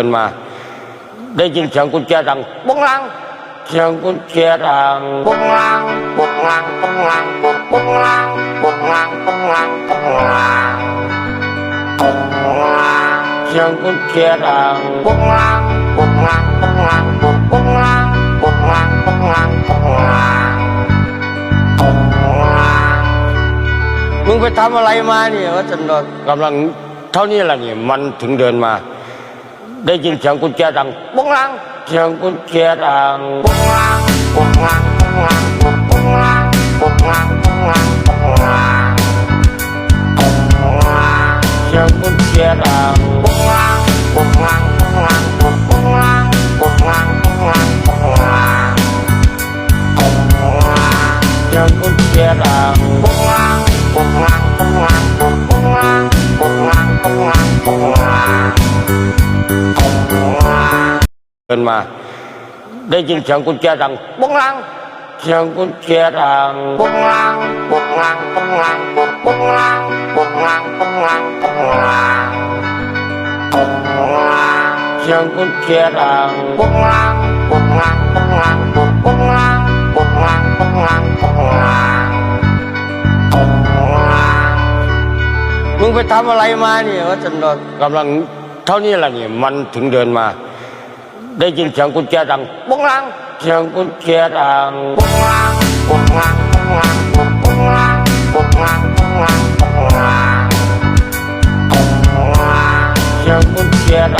ดินมา ได้ยินเสียงกุญแจดังปุ้งลังเสียงกุญแจดังปุ้งลังปุ้งลังปุ้งลังปุ้งปุ้งลังปุ้งลังปุ้งลังปุ้งลังปุ้งลังเสียงกุญแจดังปุ้งลังปุ้งลังปุ้งลังปุ้งปุ้งลังปุ้งลังปุ้งลังปุ้งลังปุ้งลังมึงไปทำอะไรมาเนี่ยว่าจันดกำลังเท่านี้แหละนี่มันถึงเดินมา ได้ยินเสียงกุญแจดังปุ้งลังเสียงกุญแจดังปุ้งลังปุ้งลังปุ้งลังปุ้งปุ้งลังปุ้งลังปุ้งลังปุ้งลังปุ้งลังเสียงกุญแจดังปุ้งลังปุ้งลังปุ้งลังปุ้งปุ้งลังปุ้งลังปุ้งลังปุ้งลังปุ้งลังเสียงกุญแจดังปุ้งลังปุ้งลังปุ้งลังปุ้งปุ้งลังปุ้งลังปุ้งลังปุ้งลัง เดินมา ได้ยินเสียงกุญแจดังปุ้งลังเสียงกุญแจดังปุ้งลังปุ้งลังปุ้งลังปุ้งปุ้งลังปุ้งลังปุ้งลังปุ้งลังปุ้งลังเสียงกุญแจดังปุ้งลังปุ้งลังปุ้งลังปุ้งปุ้งลังปุ้งลังปุ้งลังปุ้งลังปุ้งลังมึงไปทำอะไรมาเนี่ยว่าจันกำลัง ท่านี้แหละนี่มันถึงเดินมา ได้ยินเสียงกุญแจดังปุ้งลังเสียงกุญแจดังปุ้งลังปุ้งลังปุ้งลังปุ้งลังปุ้งลังปุ้งลังปุ้งลังลังเสียงกุญแจดัง